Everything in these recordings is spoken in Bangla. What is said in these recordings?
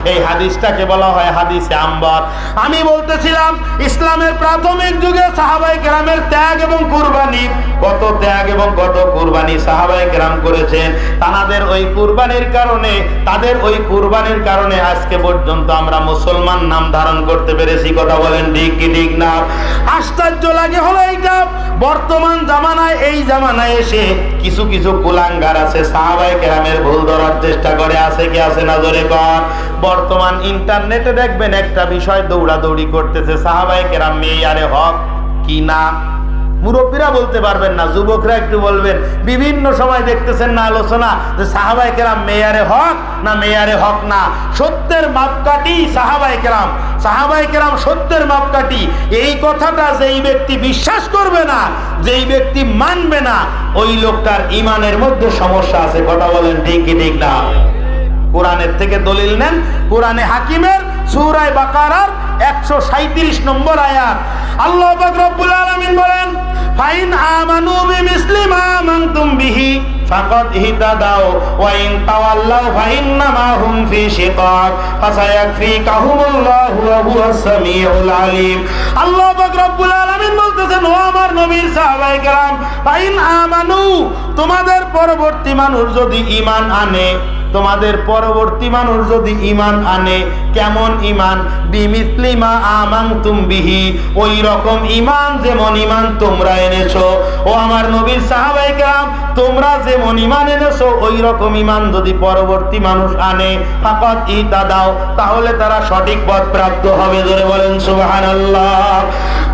এই হাদিসটাকে বলা হয় হাদিসে আম্বার। আমি বলতেছিলাম, ইসলামের প্রাথমিক যুগে সাহাবাই কেরামের ত্যাগ এবং কুরবানি, কত ত্যাগ এবং কত কুরবানি সাহাবাই কেরাম করেছেন? তাদের ওই কুরবানির কারণে, তাদের ওই কুরবানির কারণে আজকে পর্যন্ত আমরা মুসলমান নাম ধারণ করতে পেরেছি, কথা বলেন ঠিক কি ঠিক না? আশ্চর্য লাগে হলো এইটা। বর্তমান জামানায়, এই জামানায় এসে কিছু কিছু কুলাঙ্গার আছে সাহাবাই কেরামের ভুল ধরার চেষ্টা করে, আছে কি আছে না ধরে কর? বর্তমান ইন্টারনেটে দেখবেন একটা বিষয় দৌড়াদৌড়ি করতেছে। সাহাবাই কেরাম, মেয়ারে হক কি না? মুরব্বীরা বলতে পারবেন না, যুবকরা একটু বলবেন। বিভিন্ন সময় দেখতেছেন না আলোচনা যে সাহাবাই কেরাম মেয়ারে হক না মেয়ারে হক না? সত্যের মাপকাঠি সাহাবাই কেরাম। সাহাবাই কেরাম সত্যের মাপকাঠি। এই কথাটা যেই ব্যক্তি বিশ্বাস করবে না, যেই ব্যক্তি মানবে না, ওই লোকটার ইমানের মধ্যে সমস্যা আছে। কথা বলেন ঠিক ঠিক না? কোরআনের থেকে দলিল নেন। কোরআনে হাকিমের সুরায় বাকারার একশো সাঁত্রিশ নম্বর আয়াত। আল্লাহ রব্বুল আলামিন বলেন, ফাইন আমানু বিমিসলি মা আমানতুম বিহি, ফাকাদ ইহতাদাও ওয়া ইন তাওয়াল্লাও ফাইন্নামা হুম ফি শিকাক, ফাসায়াকফিকাহুমুল্লাহু ওয়া হুয়াস সামিউল আলিম। আল্লাহ পাক রব্বুল আলামিন বলতেছেন, ও আমার নবীর সাহাবায়ে কেরাম, ফাইন আমানু, তোমাদের পরবর্তী মানুষ যদি ঈমান আনে তোমাদের পরবর্তী মানুষ যদি ইমান আনে, কেমন ইমান বিমিসলিমা আমাং বিহি, ওই রকম ইমান যেমন ইমান তোমরা এনেছো। ও আমার নবীর সাহাবাই কাম তোমরা যেমন ইমান এনেছো, ওই রকম ইমান যদি পরবর্তী মানুষ আনে ফাকাত ইতা দাও তাহলে তারা সঠিক পথ প্রাপ্ত হবে ধরে বলেন সুবহানাল্লাহ।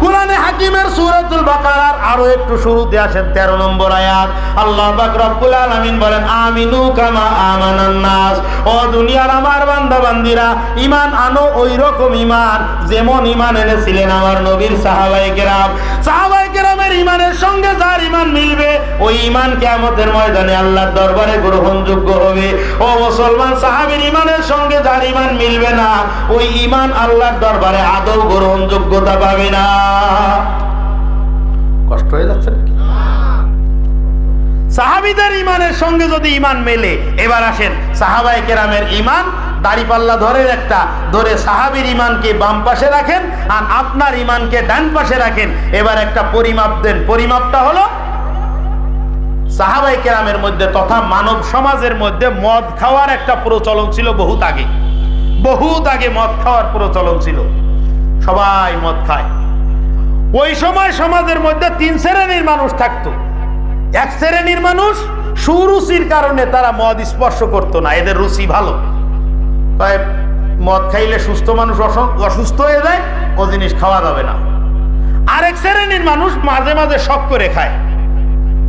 কোরআনে হাকিমের সূরাতুল বাকারার আরও একটু শুরুতে আসেন 13 নম্বর আয়াত। আল্লাহ পাক রব্বুল আলামিন বলেন, আমিনু কামা আমানান নাস ও দুনিয়ার আমার বান্দা বান্দিরা ঈমান আনো ওই রকম ঈমান, যেমন ঈমান এনেছিলেন আমার নবীর সাহাবায়ে কেরাম। সাহাবায়ে কেরামের ঈমানের সঙ্গে যার ঈমান মিলবে, ওই ঈমান কিয়ামতের ময়দানে আল্লাহর দরবারে গ্রহণযোগ্য হবে। ও মুসলমান সাহাবীর ঈমানের সঙ্গে যার ঈমান মিলবে না, ওই ঈমান আল্লাহর দরবারে আদৌ গ্রহণযোগ্যতা পাবে না। কষ্ট হয়ে যাচ্ছে নাকি? সাহাবিদের ইমানের সঙ্গে যদি ইমান মেলে, এবার আসেন সাহাবাই কেরামের ইমান দাড়িপাল্লা ধরে একটা, ধরে সাহাবির ইমানকে বাম পাশে রাখেন আর আপনার ইমানকে ডান পাশে রাখেন। এবার একটা পরিমাপ দেন। পরিমাপটা হলো সাহাবাই কেরামের মধ্যে তথা মানব সমাজের মধ্যে মদ খাওয়ার একটা প্রচলন ছিল বহুত আগে। বহুত আগে মদ খাওয়ার প্রচলন ছিল। সবাই মদ খায়। ওই সময় সমাজের মধ্যে তিন শ্রেণির মানুষ থাকতো। এক শ্রেণির মানুষ, সুরুচির কারণে তারা মদ স্পর্শ করতো না, এদের রুচি ভালো। মদ খাইলে সুস্থ মানুষ অস- অসুস্থ হয়ে যায়, ও জিনিস খাওয়া যাবে না। আরেক শ্রেণির মানুষ মাঝে মাঝে শখ করে খায়।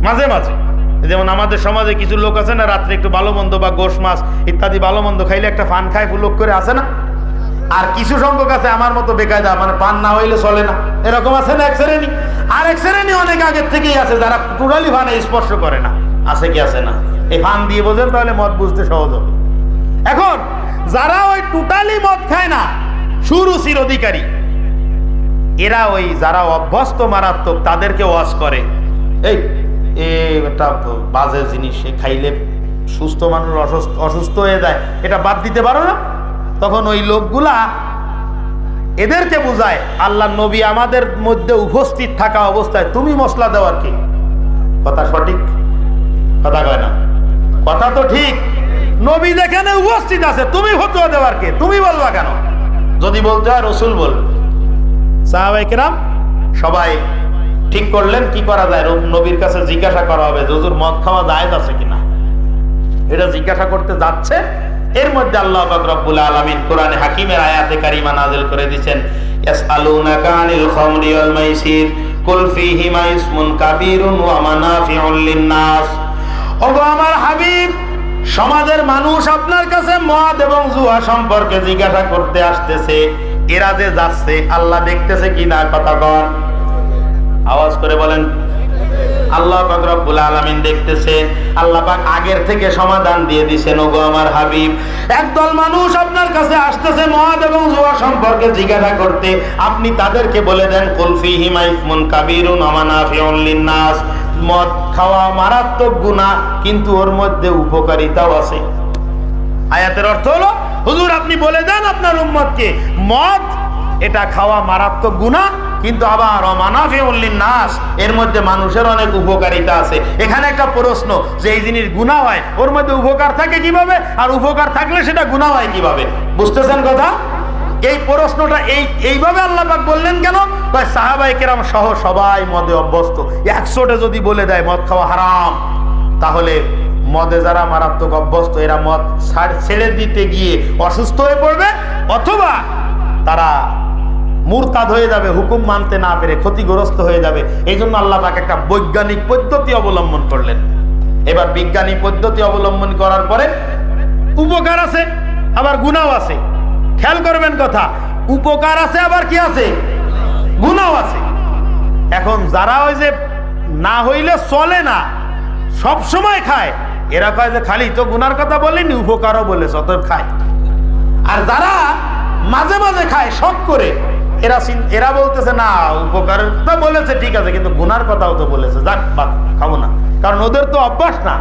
মাঝে মাঝে। যেমন আমাদের সমাজে কিছু লোক আছে না, রাত্রে একটু ভালো মন্দ বা গোশ মাছ ইত্যাদি ভালো মন্দ খাইলে একটা ফান খায়, ফুলক করে আছে না? আর কিছু সংখ্যক আছে আমার মতো বেকায়দা মানে পান না হইলে চলে না। এরকম আছে না এক শ্রেণি? আর এক শ্রেণি অনেক আগের থেকেই আছে, যারা টোটালি ফানে স্পর্শ করে না। আছে কি আছে না? এই ফান দিয়ে বোঝেন তাহলে মত বুঝতে সহজ হবে। এখন, যারা ওই টোটালি মদ খায় না, সুরুচির অধিকারী, এরা ওই যারা অভ্যস্ত মারাত্মক, তাদেরকে ওয়াশ করে। এই, এ একটা বাজে জিনিস এ খাইলে সুস্থ মানুষ অসুস্থ অসুস্থ হয়ে যায়। এটা বাদ দিতে পারো না? তখন ওই লোকগুলা এদেরকে বুঝায় আল্লাহ নবী আমাদের মধ্যে উপস্থিত থাকা অবস্থায় তুমি মশলা দেওয়ার কি? কথা সঠিক? কথা কয় না। কথা তো ঠিক। নবী যেখানে উপস্থিত আছে, তুমি ফতুয়া দেওয়ার কে? তুমি বলবা কেন? যদি বলতে হয় রসুল বলবে সাহাবাইকেরাম সবাই ঠিক করলেন, কি করা যায়? নবীর কাছে জিজ্ঞাসা করা হবে যজুর মদ খাওয়া জায়েজ আছে কিনা? এটা জিজ্ঞাসা করতে যাচ্ছে এর মধ্যে আল্লাহ রব্বুল আলামিন কোরআনে হাকিমের আয়াতে কারিমা নাযিল করে হাবিব, সমাজের মানুষ আপনার কাছে মদ এবং জুয়া সম্পর্কে জিজ্ঞাসা করতে আসতেছে, এরা যে যাচ্ছে, আল্লাহ দেখতেছে কি না কথা আওয়াজ করে বলেন আল্লাহ রব্বুল আলামিন দেখতেছেন, আল্লাহ পাক আগের থেকে সমাধান দিয়ে দিছেন, ওগো আমার হাবিব। একদল মানুষ আপনার কাছে আসতেছে মদ এবং জুয়া সম্পর্কে জিজ্ঞাসা করতে, আপনি তাদেরকে বলে দেন কুলফি হিমাইফমুন কাবিরুন লিন্নাস। মদ খাওয়া মারাত্মক গুনাহ, কিন্তু ওর মধ্যে উপকারিতাও আছে। আয়াতের অর্থ হলো, হুজুর আপনি বলে দেন আপনার উম্মতকে, মদ, এটা খাওয়া মারাত্মক গুণা কিন্তু আবার অমানাফে উল্লিন নাস এর মধ্যে মানুষের অনেক উপকারিতা আছে। এখানে একটা প্রশ্ন, যে এই জিনিস গুণা হয়, ওর মধ্যে উপকার থাকে কীভাবে? আর উপকার থাকলে সেটা গুণা হয় কীভাবে? বুঝতেছেন কথা? এই প্রশ্নটা এই, এইভাবে আল্লাহ পাক বললেন কেন? সাহাবাই কেরাম সহ সবাই মদে অভ্যস্ত। একশোটে যদি বলে দেয়, মদ খাওয়া হারাম, তাহলে মদে যারা মারাত্মক অভ্যস্ত, এরা মদ ছেড়ে দিতে গিয়ে অসুস্থ হয়ে পড়বে, অথবা তারা মুরতাদ হয়ে যাবে, হুকুম মানতে না পেরে ক্ষতিগ্রস্ত হয়ে যাবে। এই জন্য আল্লাহ একটা বৈজ্ঞানিক পদ্ধতি অবলম্বন করলেন। এবার বিজ্ঞানী পদ্ধতি অবলম্বন করার পরে উপকার আছে, আবার গুণাও আছে। খেয়াল করবেন কথা, উপকার আছে, আবার কি আছে? গুণাও আছে। এখন যারা ওই যে না হইলে চলে না, সব সময় খায়, এরা কয় যে, খালি তো গুনার কথা বলেনি, উপকারও বলেছে, অতএব খায়। আর যারা মাঝে মাঝে খায়, শখ করে এরা এরা বলতেছে, না উপকারের বলেছে, ঠিক আছে, কিন্তু গুনার কথাও তো বলেছে। যাক খাব না। কারণ ওদের তো অভ্যাস না।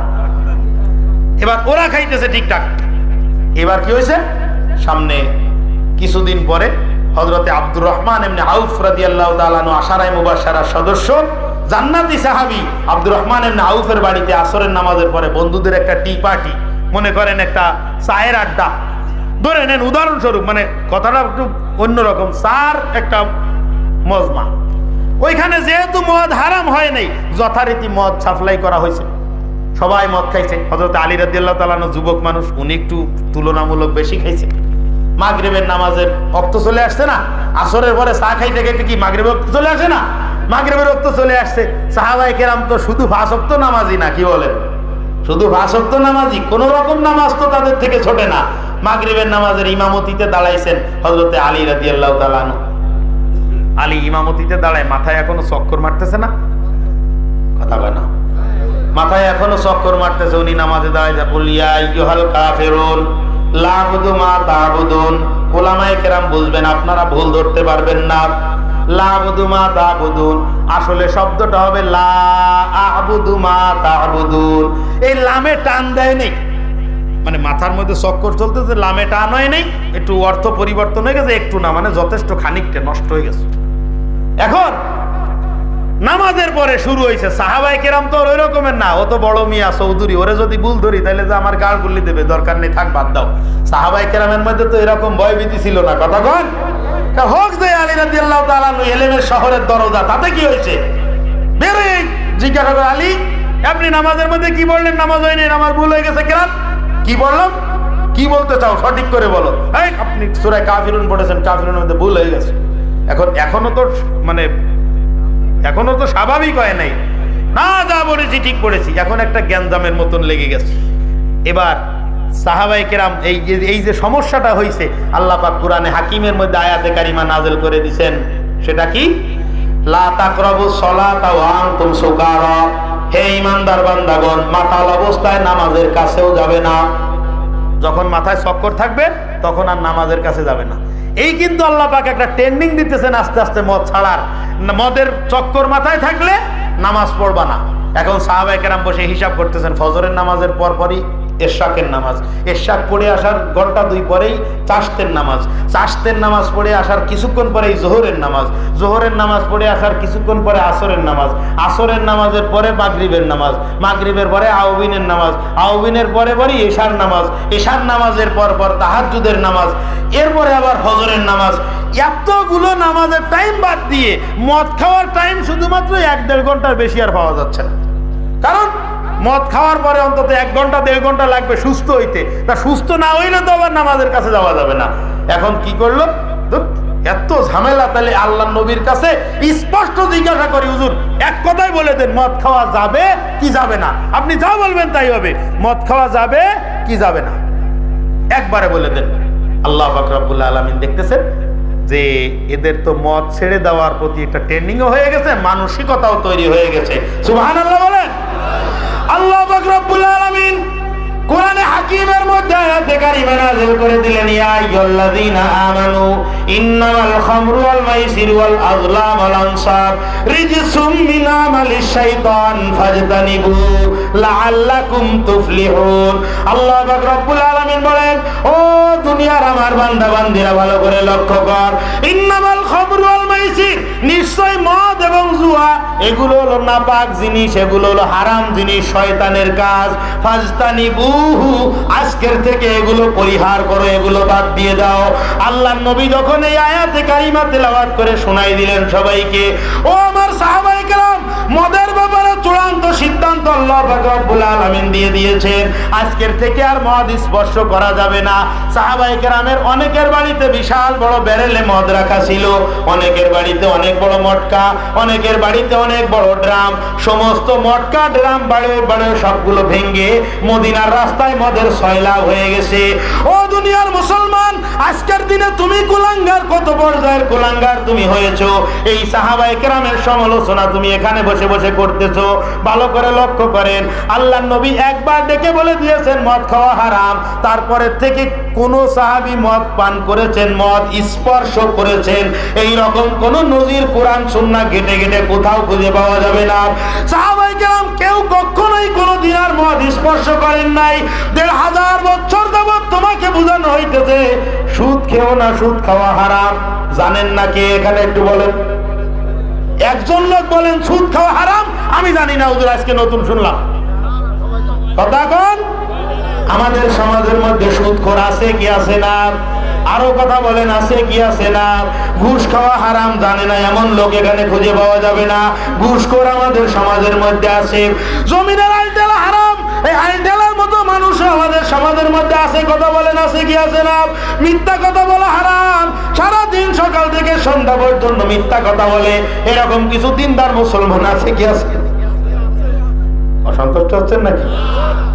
এবার ওরা খাইতেছে ঠিকঠাক। এবার কি হয়েছে? সামনে কিছুদিন পরে হজরতে আব্দুর রহমান এমনি আউফ রাদি আল্লাহ তালানু আশারাই মুবাসারার সদস্য, জান্নাতি সাহাবি আব্দুর রহমান এমনি আউফের বাড়িতে আসরের নামাজের পরে বন্ধুদের একটা টি পার্টি মনে করেন একটা চায়ের আড্ডা ধরে নেন, উদাহরণস্বরূপ মানে কথাটা একটু অন্যরকম চার একটা মজমা। ওইখানে যেহেতু মদ হারাম হয় নাই, যথারীতি মদ সাপ্লাই করা হয়েছে। সবাই মদ খাইছে। হজরত আলী রাদিয়াল্লাহ তালানো যুবক মানুষ, উনি একটু তুলনামূলক বেশি খাইছে। মাগরিবের নামাজের অক্ত চলে আসছে না? আসরের পরে চা খাইতে খাইতে কি মাগরিবের রক্ত চলে আসে না? মাগরিবের রক্ত চলে আসছে। সাহাবাই কেরাম তো শুধু ফাঁসক্ত নামাজি না, কি বলেন? শুধু ফাঁসক্ত নামাজি কোন রকম নামাজ তো তাদের থেকে ছোটে না। মাগরিবের নামাজের ইমামতিতে দাঁড়াইছেন হজরতে আলী রাদিয়াল্লাহ তালানো আলী ইমামতিতে দাঁড়ায়, মাথায় এখনও চক্কর মারতেছে না? কথা বলে না। মাথায় এখনও চক্কর মারতেছে, উনি নামাজে দাঁড়ায় যা বলিয়া ইয়ুহাল কাফেরুন লাবুদু মা তাবুদুন। ওলামায়ে কেরাম বুঝবেন, আপনারা ভুল ধরতে পারবেন না। লাবুদু মা তাবুদুন, আসলে শব্দটা হবে লা আবুদু মা তাবুদুন। এই লামে টান দেয় নেই। মানে মাথার মধ্যে চক্কর চলতেছে, লামে টান হয় নেই, একটু অর্থ পরিবর্তন হয়ে গেছে, একটু না মানে যথেষ্ট খানিকটা নষ্ট হয়ে গেছে। এখন নামাজের পরে শুরু হয়েছে সাহাবাই কেরাম তো ওই রকমের না, ও তো বড় মিয়া চৌধুরী, ওরে যদি ভুল ধরি তাহলে যে আমার গাল গুল্লি দেবে, দরকার নেই, থাক, বাদ দাও। সাহাবাই কেরামের মধ্যে তো এরকম ভয়ভীতি ছিল না, কথা কন। হোক যে আলী রাজি আল্লাহ তালানু এলেমের শহরের দরজা, তাতে কি হয়েছে? বেরোয়, জিজ্ঞাসা করে, আলী, আপনি নামাজের মধ্যে কি বললেন নামাজ হয়নি নামাজ ভুল হয়ে গেছে, কেরাম। কি বললাম কি বলতে চাও? সঠিক করে বলো। এই, আপনি সুরায় কাফিরুন পড়েছেন, কাফিরুনের মধ্যে ভুল হয়ে গেছে। এখন, এখনও তো মানে এখনও তো স্বাভাবিক হয় নাই। না যা বলেছি, ঠিক পড়েছি এখন একটা জ্ঞানজামের মতন লেগে গেছে। এবার সাহাবাই কেরাম, এই যে এই যে সমস্যাটা হয়েছে আল্লাহ পাক কোরআনে হাকিমের মধ্যে আয়াতে কারিমা নাজেল করে দিছেন। সেটা কি? লা তাকরাবু সলাতা ওয়া আনতুম সুকারা হে ইমানদার বান্দাগণ, মাতাল অবস্থায় নামাজের কাছেও যাবে না। যখন মাথায় চক্কর থাকবে, তখন আর নামাজের কাছে যাবে না। এই কিন্তু আল্লাহ পাক একটা ট্রেন্ডিং দিতেছেন আস্তে আস্তে মদ ছাড়ার। মদের চক্কর মাথায় থাকলে নামাজ পড়বা না। এখন সাহাবাই কেরাম বসে হিসাব করতেছেন, ফজরের নামাজের পর পরই এরশাকের নামাজ। এরশাক পড়ে আসার ঘণ্টা দুই পরেই চাষতের নামাজ। চাষতের নামাজ পড়ে আসার কিছুক্ষণ পরেই জোহরের নামাজ। জোহরের নামাজ পড়ে আসার কিছুক্ষণ পরে আসরের নামাজ। আসরের নামাজের পরে মাগরিবের নামাজ। মাগরিবের পরে আউবিনের নামাজ। আউবিনের পরে পরে এশার নামাজ। এশার নামাজের পর পর তাহাজুদের নামাজ। এরপরে আবার ফজরের নামাজ। এতগুলো নামাজের টাইম বাদ দিয়ে মদ খাওয়ার টাইম শুধুমাত্র এক দেড় ঘণ্টার বেশি আর পাওয়া যাচ্ছে না। কারণ মদ খাওয়ার পরে অন্তত এক ঘণ্টা, দেড় ঘণ্টা লাগবে সুস্থ হইতে। তা সুস্থ না হইলে তো আবার নামাজের কাছে যাওয়া যাবে না। এখন কি করল? এত ঝামেলা, তাহলে আল্লাহ নবীর কাছে স্পষ্ট জিজ্ঞাসা করি, হুজুর, এক কথাই বলে দেন, মদ খাওয়া যাবে কি যাবে না? আপনি যা বলবেন তাই হবে। মদ খাওয়া যাবে কি যাবে না? একবারে বলে দেন। আল্লাহ বাকরাবুল্লাহ আলমিন দেখতেছেন যে এদের তো মদ ছেড়ে দেওয়ার প্রতি একটা ট্রেনিংও হয়ে গেছে, মানসিকতাও তৈরি হয়ে গেছে। সুবাহান আল্লাহ বলেন। আল্লাহ বাকরাবুল্লাহ আলমিন কোরআনে হাকিমের মধ্যে আয়াতে কারিমা নাযিল করে দিলেন, ইয়া আমানু, ইন্নামাল খামরু ওয়াল মাইসিরু ওয়াল আযলাম ওয়াল আনসাব রিজসুম মিন শাইতান ফাজতানিবু লাআল্লাকুম তুফলিহুন। আল্লাহ পাক রব্বুল আলামিন বলেন, ও দুনিয়ার আমার বান্দা বান্দিরা ভালো করে লক্ষ্য কর, ইন্নামাল খামরু ওয়াল মাইসির, নিশ্চয় এবং জুয়া, এগুলো হলো নাপাক জিনিস, এগুলো হলো হারাম জিনিস, শয়তানের কাজ। ফাজতানি বুহু আজকের থেকে এগুলো পরিহার করো, এগুলো বাদ দিয়ে দাও। আল্লাহ নবী যখন এই আয়াতে কারিমা তেলাওয়াত করে শোনাই দিলেন সবাইকে, ও আমার সাহাবাই কেরাম, মদের ব্যাপারে চূড়ান্ত সিদ্ধান্ত আল্লাহ রব্বুল আলামিন দিয়ে দিয়েছেন। আজকের থেকে আর মদ স্পর্শ করা যাবে না। সাহাবাই কেরামের অনেকের বাড়িতে বিশাল বড় ব্যারেলে মদ রাখা ছিল, অনেকের বাড়িতে অনেক বড় মটকা অনেকের বাড়িতে অনেক বড় ড্রাম, সমস্ত মটকা ড্রাম বাড়ে বাড়ে সবগুলো ভেঙে মদিনার রাস্তায় মদের সয়লাভ হয়ে গেছে। ও দুনিয়ার মুসলমান, আজকের দিনে তুমি কুলাঙ্গার, কত পর্যায়ের কুলাঙ্গার তুমি হয়েছো? এই সাহাবাই কেরামের সমালোচনা তুমি এখানে বসে বসে করতেছো। ভালো করে লক্ষ্য করেন আল্লাহ নবী একবার ডেকে বলে দিয়েছেন, মদ খাওয়া হারাম। তারপরে থেকে কোন সাহাবি মদ পান করেছেন, মদ স্পর্শ করেছেন। এই রকম কোন নজির কোরআন, সুন্নাহ ঘেটে ঘেটে কোথাও খুঁজে পাওয়া যাবে না। কেউ কখনোই কোনো দিন আর মদ স্পর্শ করেন নাই। দেড় হাজার বছর যাবৎ তোমাকে বোঝানো হইতেছে, সুদ খেও না, সুদ খাওয়া হারাম। জানেন না কে? এখানে একটু বলেন। একজন লোক বলেন, সুদ খাওয়া হারাম? আমি জানি না ওদের আজকে নতুন শুনলাম। আমাদের সমাজের মধ্যে সুদখোর আছে কি আছে না? আরও কথা বলেন, আছে কি আছে না? ঘুষ খাওয়া হারাম, জানে না এমন লোক এখানে খুঁজে পাওয়া যাবে না। ঘুষ ঘুষখোর আমাদের সমাজের মধ্যে আছে। জমিনের আইনটেলা হারাম, এই আইনটেলার মতো মানুষ আমাদের সমাজের মধ্যে আছে, কথা বলেন, আছে কি আছে না? মিথ্যা কথা বলা হারাম। সারা দিন সকাল থেকে সন্ধ্যা পর্যন্ত মিথ্যা কথা বলে। এরকম কিছু দিনদার মুসলমান আছে কি আছে অসন্তুষ্ট হচ্ছেন নাকি?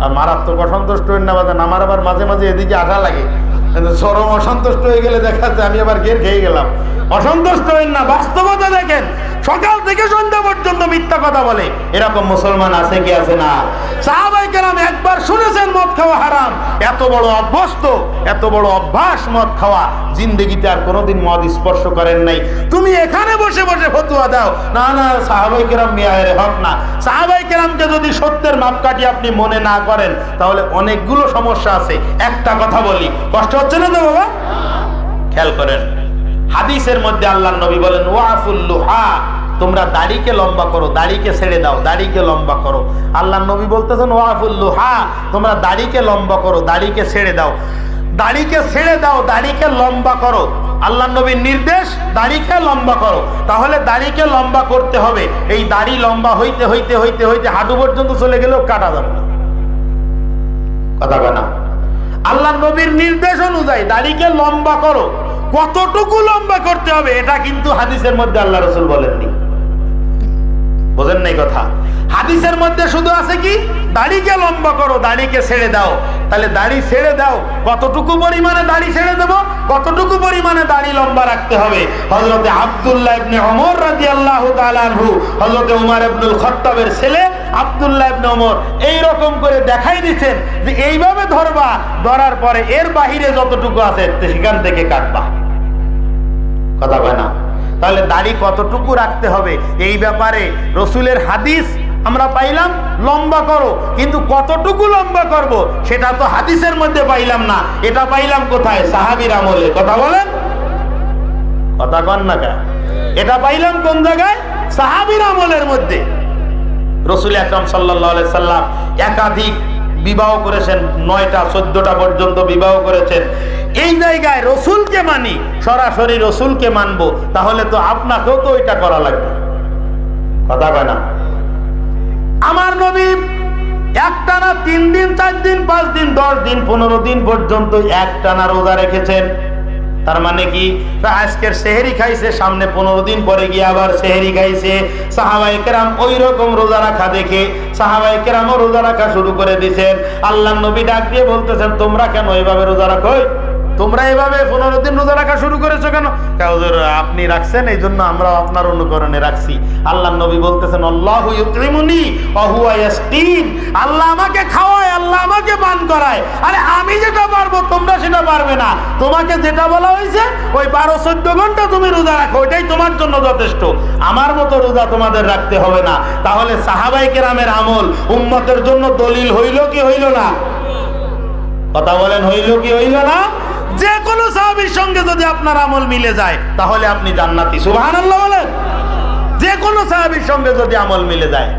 আর মারাত্মক অসন্তুষ্ট হইন না বাজান, আমার আবার মাঝে মাঝে এদিকে আসা লাগে। কিন্তু চরম অসন্তুষ্ট হয়ে গেলে দেখা যাচ্ছে আমি আবার গের খেয়ে গেলাম। অসন্তুষ্ট হইন না, বাস্তবতা দেখেন। সকাল থেকে সন্ধ্যা পর্যন্ত মিথ্যা কথা বলে। এরকম মুসলমান আছে কি আছে না? সাহাবাই কেরাম একবার শুনেছেন মদ খাওয়া হারাম। এত বড় অভ্যস্ত, এত বড় অভ্যাস মদ খাওয়া। জিন্দগিতে আর কোনোদিন মদ স্পর্শ করেন নাই। তুমি এখানে বসে বসে ফতুয়া দাও। না না, সাহাবাই কেরাম মিয়াহের হক না। সাহাবাই কেরামকে যদি সত্যের মাপকাঠি আপনি মনে না করেন, তাহলে অনেকগুলো সমস্যা আছে। একটা কথা বলি। কষ্ট হচ্ছে না তো বাবা? খেয়াল করেন। হাদিসের মধ্যে আল্লাহ নবী বলেন ওয়াফুল্লুহা তোমরা দাড়িকে লম্বা করো, দাড়িকে ছেড়ে দাও, দাড়িকে লম্বা করো। আল্লাহ নবী বলতেছেন ওয়াফুল্লুহা তোমরা দাড়িকে লম্বা করো, দাড়িকে ছেড়ে দাও। দাড়িকে ছেড়ে দাও, দাড়িকে লম্বা করো। আল্লাহ নবীর নির্দেশ, দাড়িকে লম্বা করো। তাহলে দাড়িকে লম্বা করতে হবে। এই দাড়ি লম্বা হইতে হইতে হইতে হইতে হাঁটু পর্যন্ত চলে গেলেও কাটা যাবে না। কথা কয় না? আল্লাহ নবীর নির্দেশ অনুযায়ী দাড়িকে লম্বা করো। কতটুকু লম্বা করতে হবে, এটা কিন্তু হাদিসের মধ্যে আল্লাহ রসুল বলেননি। বোঝেন নাই কথা? হাদিসের মধ্যে শুধু আছে কি? দাড়িকে লম্বা করো, দাড়িকে ছেড়ে দাও। তাহলে দাড়ি ছেড়ে দাও, কতটুকু পরিমাণে দাড়ি ছেড়ে দেবো? কতটুকু পরিমাণে দাড়ি লম্বা রাখতে হবে? হজরতে আব্দুল্লাহ ইবনে ওমর রাদিয়াল্লাহু তাআলা আনহু হজরতে উমর ইবনুল খাত্তাবের ছেলে আব্দুল্লাহ ইবনে ওমর এই রকম করে দেখাই দিচ্ছেন যে এইভাবে ধরবা, ধরার পরে এর বাহিরে যতটুকু আছে, সেখান থেকে কাটবা। কথা কয় না। তাহলে দাড়ি কতটুকু রাখতে হবে? এই ব্যাপারে রসুলের হাদিস আমরা পাইলাম, লম্বা করো। কিন্তু কতটুকু লম্বা করব, সেটা তো হাদিসের মধ্যে পাইলাম না। এটা পাইলাম কোথায়? সাহাবির আমলে। কথা বলেন। কথা কন না এটা পাইলাম কোন জায়গায়? সাহাবির আমলের মধ্যে। রসুল আকরম সাল্লাহ সাল্লাম একাধিক বিবাহ করেছেন, নয়টা, চোদ্দটা পর্যন্ত বিবাহ করেছেন। এই জায়গায় রসুলকে মানি, সরাসরি রসুলকে মানবো, তাহলে তো আপনাকেও তো ওইটা করা লাগবে। কথা কয় না? আমার নবী একটানা তিন দিন, চার দিন, পাঁচ দিন, দশ দিন, পনেরো দিন পর্যন্ত একটানা রোজা রেখেছেন। তার মানে কি? আজকের সেহেরি খাইছে, সামনে পনেরো দিন পরে গিয়ে আবার সেহেরি খাইছে। সাহাবাই কেরাম ওই রকম রোজা রাখা দেখে সাহাবাই কেরামও রোজা রাখা শুরু করে দিয়েছেন। আল্লাহ নবী ডাক দিয়ে বলতেছেন, তোমরা কেন এইভাবে রোজা রাখো তোমরা এভাবে পনেরো দিন রোজা রাখা শুরু করেছ কেন? আপনি রাখছেন, এই জন্য আমরা আপনার অনুকরণে রাখছি। আল্লাহ নবী বলতেছেন, আল্লাহ আল্লাহ আমাকে খাওয়ায়, আল্লাহ আমাকে পান করায়। আরে আমি যেটা পারব, তোমরা সেটা পারবে না। তোমাকে যেটা বলা হয়েছে, ওই বারো, চোদ্দ ঘণ্টা তুমি রোজা রাখো, ওইটাই তোমার জন্য যথেষ্ট। আমার মতো রোজা তোমাদের রাখতে হবে না। তাহলে সাহাবাই কেরামের আমল উম্মতের জন্য দলিল হইল কি হইল না? কথা বলেন, হইল কি হইল না? যে কোনো সাহাবির সঙ্গে যদি আপনার আমল মিলে যায়, তাহলে আপনি জান্নাতি। সুবহানাল্লাহ বলেন। যে কোনো সাহাবির সঙ্গে যদি আমল মিলে যায়।